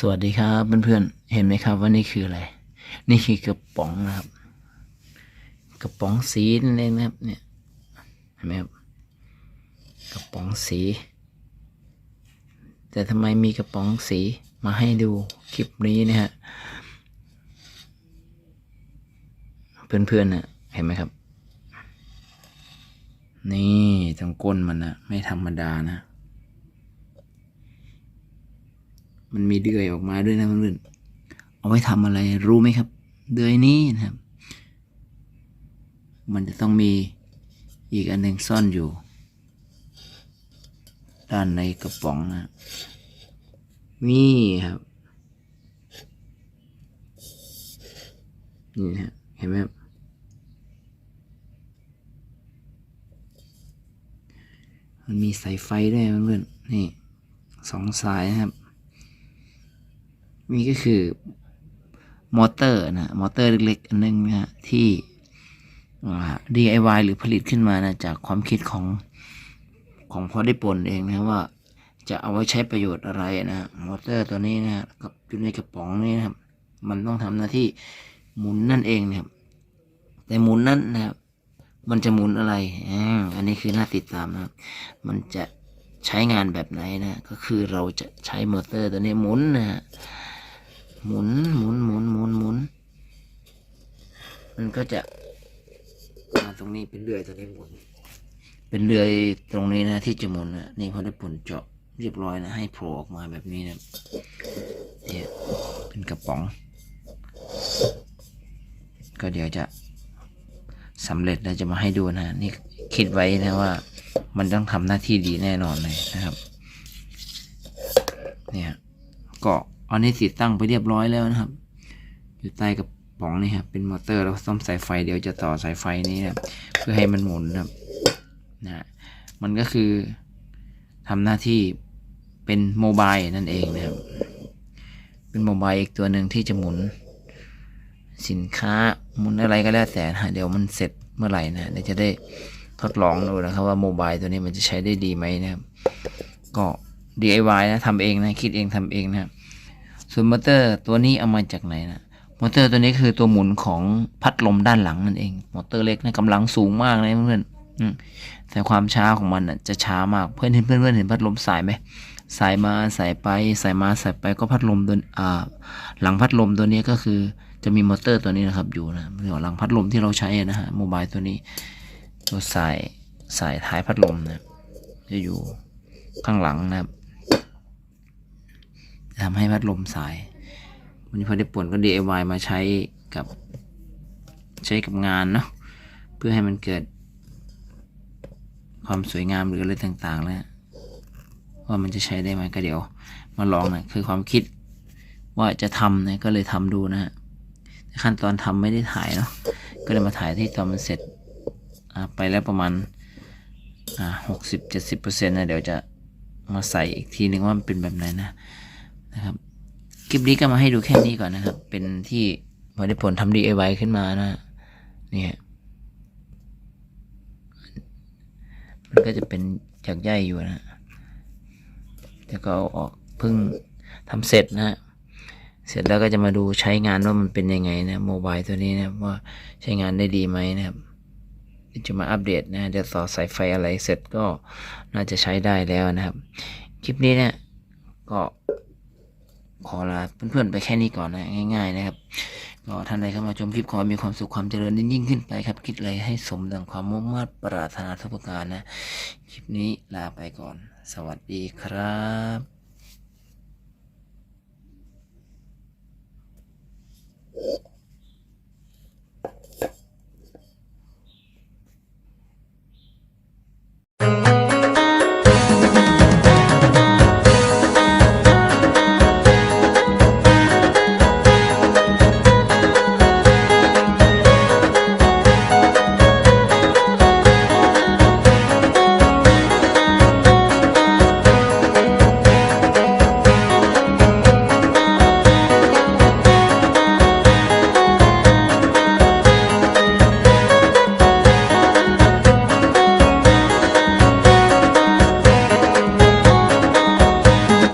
สวัสดีครับเพื่อนๆ เห็นไหมครับว่านี่คืออะไร นี่คือกระป๋องนะครับ กระป๋องสีนั่นเองนะครับ เนี่ย เห็นไหมครับ กระป๋องสี แต่ทำไมมีกระป๋องสีมาให้ดูคลิปนี้นะฮะ เพื่อนๆนะเห็นไหมครับ นี่ตรงก้นมันนะไม่ธรรมดานะ มันมีเดือยออกมาด้วยนะเพื่อนๆเอาไว้ทำอะไรรู้ไหมครับ เดือยนี้นะครับ มันจะต้องมีอีกอันหนึ่งซ่อนอยู่ ด้านในกระป๋องนะนี่ครับนี่ฮะเห็นไหมครับมันมีสายไฟด้วยเพื่อนๆนี่สองสายนะครับ นี่ก็คือมอเตอร์นะมอเตอร์เล็กๆอันนึงนะที่ DIY หรือผลิตขึ้นมานะจากความคิดของของพอได้ปนเองนะว่า จะเอาไว้ใช้ประโยชน์อะไรนะมอเตอร์ตัวนี้นะกับอยู่ในกระป๋องนี้นะครับ มันต้องทำหน้าที่หมุนนั่นเองนะครับ แต่หมุนนั้นนะครับ มันจะหมุนอะไรอันนี้คือน่าติดตามนะครับ มันจะใช้งานแบบไหนนะ ก็คือเราจะใช้มอเตอร์ตัวนี้หมุนนะฮะ หมุนหมุนหมุนหมุนหมุนมันก็จะมาตรงนี้เป็นเลื่อยตัวนี้หมุน เป็นเลื่อยตรงนี้นะที่จะหมุนนะนี่พอได้ผลเจาะเรียบร้อยนะให้โผล่ออกมาแบบนี้นะเนี่ยเป็นกระป๋อง ก็เดี๋ยวจะสำเร็จแล้วจะมาให้ดูนะนี่คิดไว้นะว่า มันต้องทำหน้าที่ดีแน่นอนเลยนะครับ เนี่ยก็ อันนี้ติดตั้งไปเรียบร้อยแล้วนะครับ อยู่ใต้กระป๋องนี่ครับเป็นมอเตอร์แล้วซ่อมสายไฟเดี๋ยวจะต่อสายไฟนี้นะเพื่อให้มันหมุนนะครับนะมันก็คือทำหน้าที่เป็นโมบายนั่นเองนะครับ เป็นโมบายอีกตัวหนึ่งที่จะหมุน สินค้าหมุนอะไรก็แล้วแต่นะเดี๋ยวมันเสร็จเมื่อไหร่นะเดี๋ยวจะได้ทดลองดูนะครับว่าโมบายตัวนี้มันจะใช้ได้ดีไหมนะครับ ก็ DIY นะทำเองนะคิดเองทำเองนะครับ ส่วนมอเตอร์ตัวนี้เอามาจากไหนนะมอเตอร์ตัวนี้คือตัวหมุนของพัดลมด้านหลังนั่นเอง มอเตอร์เล็กนะกำลังสูงมากเลยเพื่อนๆแต่ความช้าของมันนะจะช้ามากเพื่อนเห็นเพื่อนเพื่อนเห็นพัดลมสายไหมสายมาสายไปสายมาสายไปก็พัดลมตัวอ่าหลังพัดลมตัวนี้ก็คือจะมีมอเตอร์ตัวนี้นะครับอยู่นะหลังพัดลมที่เราใช้นะฮะโมบายตัวนี้ ตัวสายสายท้ายพัดลมนะจะอยู่ข้างหลังนะครับ จะทำให้พัดลมสายวันนี้พอได้ป่วนก็ DIY มาใช้กับใช้กับงานเนาะเพื่อให้มันเกิด ความสวยงามหรืออะไรต่างๆแล้วว่ามันจะใช้ได้ไหมก็เดี๋ยว มาลองนะคือความคิดว่าจะทำนะก็เลยทำดูนะฮะขั้นตอนทำไม่ได้ถ่ายเนาะก็เลยมาถ่ายที่ตอนมันเสร็จไปแล้วประมาณหกสิบเจ็ดสิบเปอร์เซ็นต์นะเดี๋ยวจะมาใส่อีกทีนึงว่ามันเป็นแบบไหนนะ นะครับคลิปนี้ก็มาให้ดูแค่นี้ก่อนนะครับ เป็นที่พอได้ผลทำ DIY ขึ้นมานะเนี่ยมันก็จะเป็นจากใยอยู่นะแล้วก็เอาออกเพิ่งทำเสร็จนะฮะเสร็จแล้วก็จะมาดูใช้งานว่ามันเป็นยังไงนะโมบายตัวนี้นะว่าใช้งานได้ดีไหมนะครับจะมาอัปเดตนะเดี๋ยวต่อสายไฟอะไรเสร็จก็น่าจะใช้ได้แล้วนะครับ คลิปนี้เนี่ยก็ ขอลาเพื่อนๆไปแค่นี้ก่อนนะง่ายๆนะครับก็ท่านใดเข้ามาชมคลิปขอให้มีความสุขความเจริญยิ่งขึ้นไปครับ คิดอะไรให้สมดังความมุ่งมั่นปรารถนาทุกประการนะ คลิปนี้ลาไปก่อน สวัสดีครับ